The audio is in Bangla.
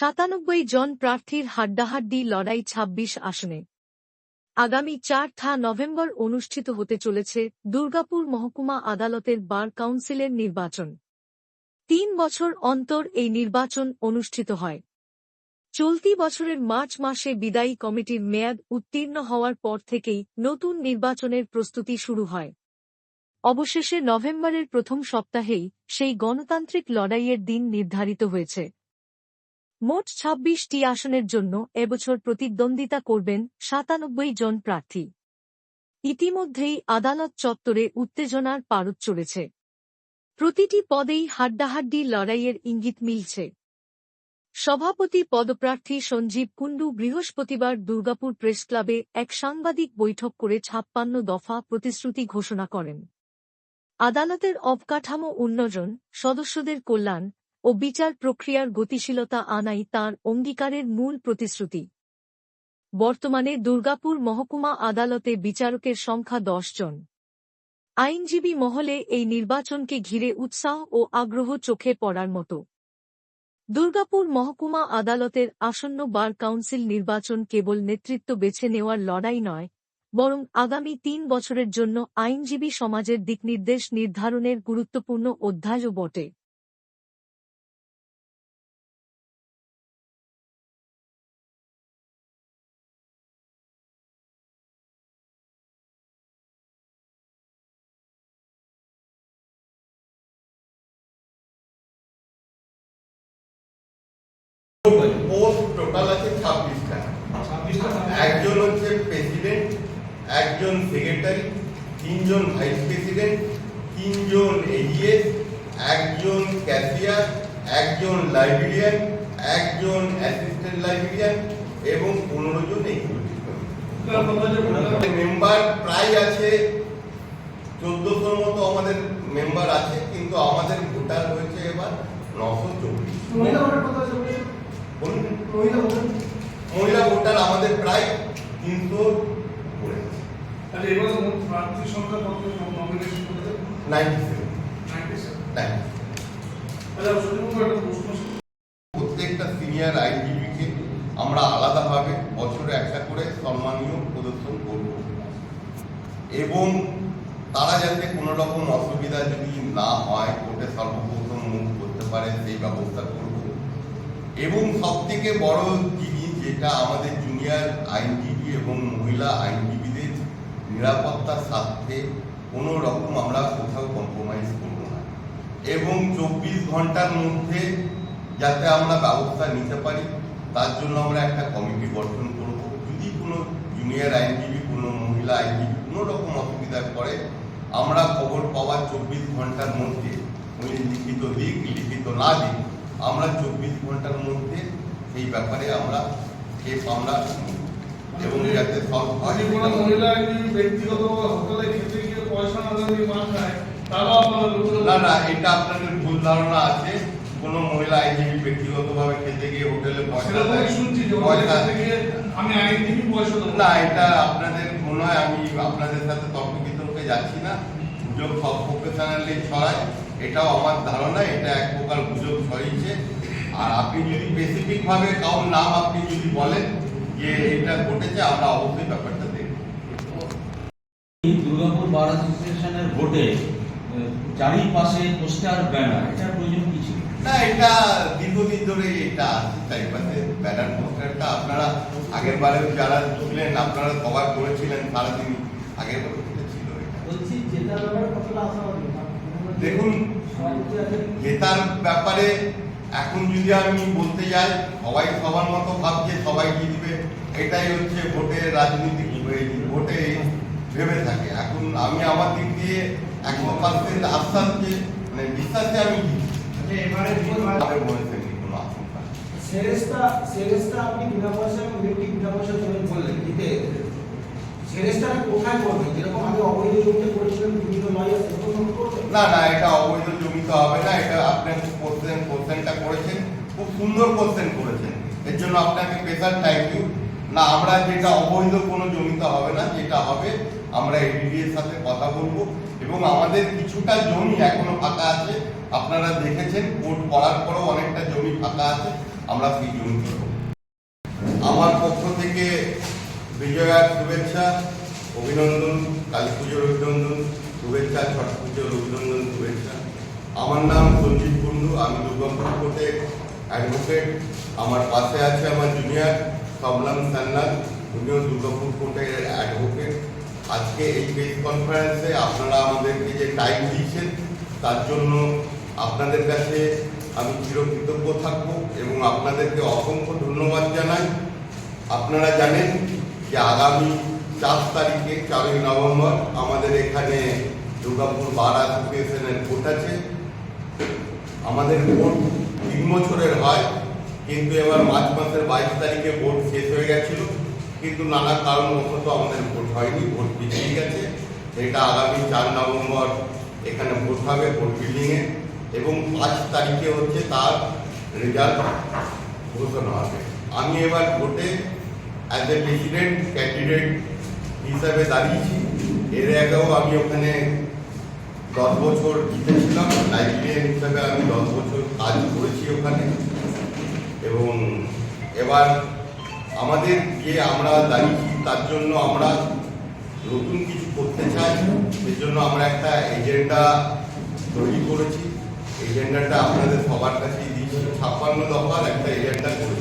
সাতানব্বই জন প্রার্থীর হাড্ডাহাড্ডি লড়াই ২৬ আসনে। আগামী চার থা নভেম্বর অনুষ্ঠিত হতে চলেছে দুর্গাপুর মহকুমা আদালতের বার কাউন্সিলের নির্বাচন। তিন বছর অন্তর এই নির্বাচন অনুষ্ঠিত হয়। চলতি বছরের মার্চ মাসে বিদায়ী কমিটির মেয়াদ উত্তীর্ণ হওয়ার পর থেকেই নতুন নির্বাচনের প্রস্তুতি শুরু হয়। অবশেষে নভেম্বরের প্রথম সপ্তাহেই সেই গণতান্ত্রিক লড়াইয়ের দিন নির্ধারিত হয়েছে। মোট ছাব্বিশটি আসনের জন্য এবছর প্রতিদ্বন্দ্বিতা করবেন সাতানব্বই জন প্রার্থী। ইতিমধ্যেই আদালত চত্বরে উত্তেজনার পারদ চলেছে প্রতিটি পদেই হাড্ডাহাড্ডি লড়াইয়ের ইঙ্গিত মিলছে। সভাপতি পদপ্রার্থী সঞ্জীব কুণ্ডু বৃহস্পতিবার দুর্গাপুর প্রেস ক্লাবে এক সাংবাদিক বৈঠক করে ছাপ্পান্ন দফা প্রতিশ্রুতি ঘোষণা করেন। আদালতের অবকাঠামো উন্নয়ন, সদস্যদের কল্যাণ ও বিচার প্রক্রিয়ার গতিশীলতা আনাই তাঁর অঙ্গীকারের মূল প্রতিশ্রুতি। বর্তমানে দুর্গাপুর মহকুমা আদালতে বিচারকের সংখ্যা দশ জন। আইনজীবী মহলে এই নির্বাচনকে ঘিরে উৎসাহ ও আগ্রহ চোখে পড়ার মতো। দুর্গাপুর মহকুমা আদালতের আসন্ন বার কাউন্সিল নির্বাচন কেবল নেতৃত্ব বেছে নেওয়ার লড়াই নয়, বরং আগামী তিন বছরের জন্য আইনজীবী সমাজের দিকনির্দেশ নির্ধারণের গুরুত্বপূর্ণ অধ্যায়ও বটে। পোস্ট টোটাল আছে ছাব্বিশটা। একজন হচ্ছে প্রেসিডেন্ট একজন সেক্রেটারি তিনজন ভাইস প্রেসিডেন্ট তিনজন এডিএস একজন ক্যাশিয়ার একজন লাইব্রেরিয়ান একজন অ্যাসিস্ট্যান্ট লাইব্রেরিয়ান এবং পনেরো জন মেম্বার প্রায় আছে চোদ্দশোর মতো আমাদের মেম্বার আছে কিন্তু আমাদের ভোটার হয়েছে এবার নশো চব্বিশ। বলুন মহিলা ভোটার। আমাদের প্রায় তিনশো নাইনটি সেভেন প্রত্যেকটা সিনিয়র আইনজীবীকে আমরা আলাদাভাবে বছরে একটা করে সম্মানীয় প্রদর্শন করব। এবং তারা যাতে কোনো রকম অসুবিধা যদি না হয় কোর্টে সর্বপ্রথম মুখ করতে পারে সেই ব্যবস্থা এবং সব থেকে বড় জিনিস যেটা আমাদের জুনিয়র আইনজীবী এবং মহিলা আইনজীবীদের নিরাপত্তার স্বার্থে কোনো রকম আমরা কোথাও কম্প্রোমাইজ করব না। এবং চব্বিশ ঘণ্টার মধ্যে যাতে আমরা ব্যবস্থা নিতে পারি, তার জন্য আমরা একটা কমিটি গঠন করব। যদি কোনো জুনিয়র আইনজীবী, কোনো মহিলা আইনজীবী কোনো রকম অসুবিধায় পড়ে, আমরা খবর পাওয়ার চব্বিশ ঘণ্টার মধ্যে উনি লিখিত দিক, লিখিত না দিক আমরা চব্বিশ ঘণ্টার মধ্যে এই ব্যাপারে আমরা কেস আমরা এবং যাতে সলভ কোনো মহিলা ব্যক্তিগত হোটেলে খেতে গিয়ে পয়সা না দিয়ে মার খায় না না এটা আপনাদের ভুল ধারণা আছে। কোনো মহিলা আইনজীবী ব্যক্তিগতভাবে খেতে গিয়ে হোটেলে পয়সা শুনছি আমি আইনজীবী পয়সা না এটা আপনাদের মনে হয় আমি আপনাদের সাথে তর্ক বিতর্কে যাচ্ছি না। সব প্রফেশনালি ছড়ায়। এটাও আমার ধারণা এটা এক প্রকার গুজব ছড়িয়েছে। আর আপনি যদি স্পেসিফিক ভাবে কারোর নাম আপনি যদি বলেন যে এটা ঘটেছে আমরা অবশ্যই ব্যাপারটা দেখব। দুর্গাপুর বার অ্যাসোসিয়েশনের ভোটে চারিপাশে পোস্টার ব্যানার এটার প্রয়োজন কি ছিল? না এটা দীর্ঘদিন ধরে এটা চারিপাশে ব্যানার পোস্টারটা আপনারা আগের বারেও যারা ছিলেন আপনারা কভার করেছিলেন সারাদিন আগের বছর ছিল এটা। বলছি জেতার ব্যাপারে কতটা আশাবাদী দেখুন জেতার ব্যাপারে এখন যদি আমি বলতে যাই সবাই সবার মতো ভাবছে সবাই জিতবে। এটাই হচ্ছে ভোটের রাজনীতি ভোটে ভেবে থাকে। এখন আমি আমার দিক দিয়ে একশো পার্সেন্ট আশ্বাস যে মানে বিশ্বাসে আমি সেরেস্তা আপনি বিনা পয়সা এবং বিনা পয়সা বললেন দিতে সেরেস্তা কোথায় করবেন? যেরকম আগে অবৈধ জমিতে করেছিলেন বিভিন্ন না না, এটা অবৈধ জমিতে হবে না, এটা আপনি কোশ্চেন কোশ্চেনটা করেছেন, খুব সুন্দর কোশ্চেন করেছেন। এর জন্য আপনাকে স্পেশাল থ্যাংক ইউ না, আমরা যেটা অবৈধ কোনো জমিতে হবে না, যেটা হবে, আমরা এডিডি এর সাথে কথা বলব। এবং আমাদের কিছুটা জমি এখনও ফাঁকা আছে, আপনারা দেখেছেন, কোর্ট করার পরেও অনেকটা জমি ফাঁকা আছে, আমরা সৃজনশীল হব আমার পক্ষ থেকে বিজয়ার শুভেচ্ছা। অভিনন্দন, কালী পুজোর অভিনন্দন, শুভেচ্ছা, ছট পুজোর অভিনন্দন, শুভেচ্ছা। আমার নাম সঞ্জীব কুন্ডু আমি দুর্গাপুর কোর্টের অ্যাডভোকেট আমার পাশে আছে আমার জুনিয়র সবলাম সান্নাল উনিও দুর্গাপুর কোর্টের অ্যাডভোকেট আজকে এই প্রেস কনফারেন্সে আপনারা আমাদেরকে যে টাইম দিয়েছেন, তার জন্য আপনাদের কাছে আমি চিরকৃতজ্ঞ থাকব এবং আপনাদেরকে অসংখ্য ধন্যবাদ জানাই। আপনারা জানেন যে আগামী চার তারিখে চারই নভেম্বর আমাদের এখানে দুর্গাপুর বার অ্যাসোসিয়েশনের ভোট আছে। আমাদের ভোট তিন বছরের হয়, কিন্তু এবার মার্চ মাসের বাইশ তারিখে ভোট শেষ হয়ে গেছিল, কিন্তু নানা কারণবশত আমাদের ভোট হয়নি, ভোট পিছিয়ে গেছে। এটা আগামী চার নভেম্বর এখানে ভোট হবে, ভোট বিল্ডিংয়ে এবং পাঁচ তারিখে হচ্ছে তার রেজাল্ট ঘোষণা হবে। আমি এবার ভোটে অ্যাজ এ প্রেসিডেন্ট ক্যান্ডিডেট হিসাবে দাঁড়িয়েছি। এর আগেও আমি ওখানে দশ বছর জিতেছিলাম লাইব্রেরিয়ান হিসাবে আমি দশ বছর কাজ করেছি ওখানে। এবং এবার আমাদের যে আমরা দাঁড়িয়েছি, তার জন্য আমরা নতুন কিছু করতে চাই। সেজন্য আমরা একটা এজেন্ডা তৈরি করেছি। এজেন্ডাটা আপনাদের সবার কাছেই দিয়েছি ছাপ্পান্ন দফার একটা এজেন্ডা করেছি।